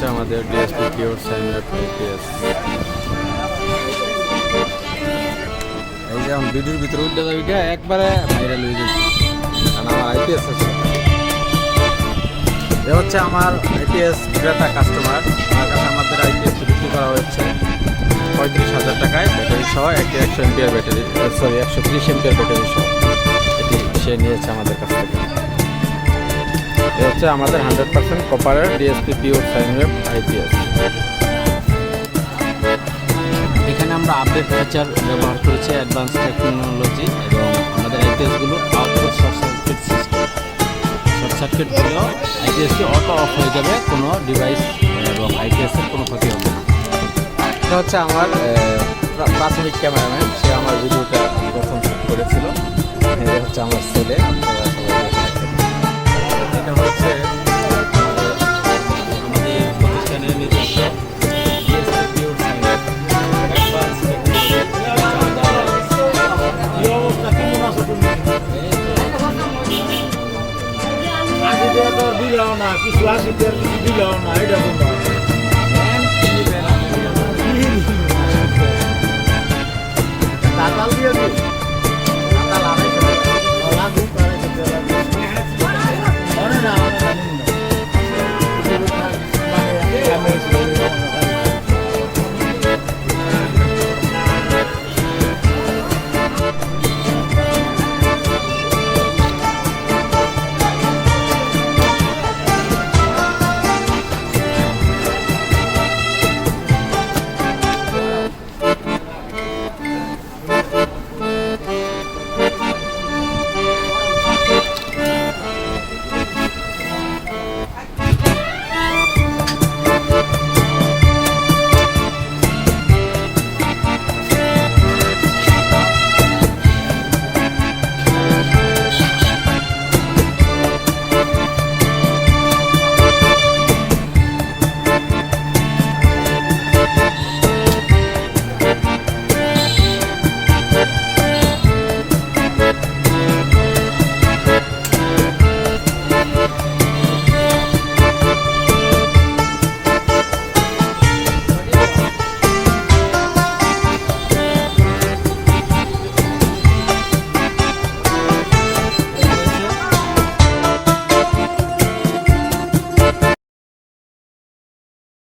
হচ্ছে আমাদের DSP pure sign IPS এই যে আমি ভিডিওর ভিতরে উঠে যাবি গা, একবারে ভাইরাল হয়ে যাচ্ছে কারণ আমার আইপিএস আছে। এ হচ্ছে আমার আইপিএস ক্রেতা কাস্টমার আমার কাছে আমাদের আইপিএস বিক্রি করা হচ্ছে পঁয়ত্রিশ হাজার টাকায়। ব্যাটারি সহ একটি একশো এমপিআর ব্যাটারি সরি একশো ত্রিশ এমপিআর ব্যাটারি সহ। এটি সে নিয়েছে আমাদের কাছ থেকে। এ হচ্ছে আমাদের হান্ড্রেড পার্সেন্ট কপারের DSP pure sine wave IPS এখানে আমরা আপডেট ফিচার ব্যবহার করেছি অ্যাডভান্স টেকনোলজি এবং আমাদের আইপিএসগুলো output short circuit system short circuit হলেও আইপিএসটি অটো অফ হয়ে যাবে কোনো ডিভাইস এবং আইপিএসের কোনো ক্ষতি হবে না। এটা হচ্ছে আমার প্রাথমিক ক্যামেরাম্যান সে আমার ভিডিওটা প্রথম শুট করেছিল। এটা হচ্ছে আমার ছেলে। দিলাও না কিছু আসি কিছু দিলাও না এটা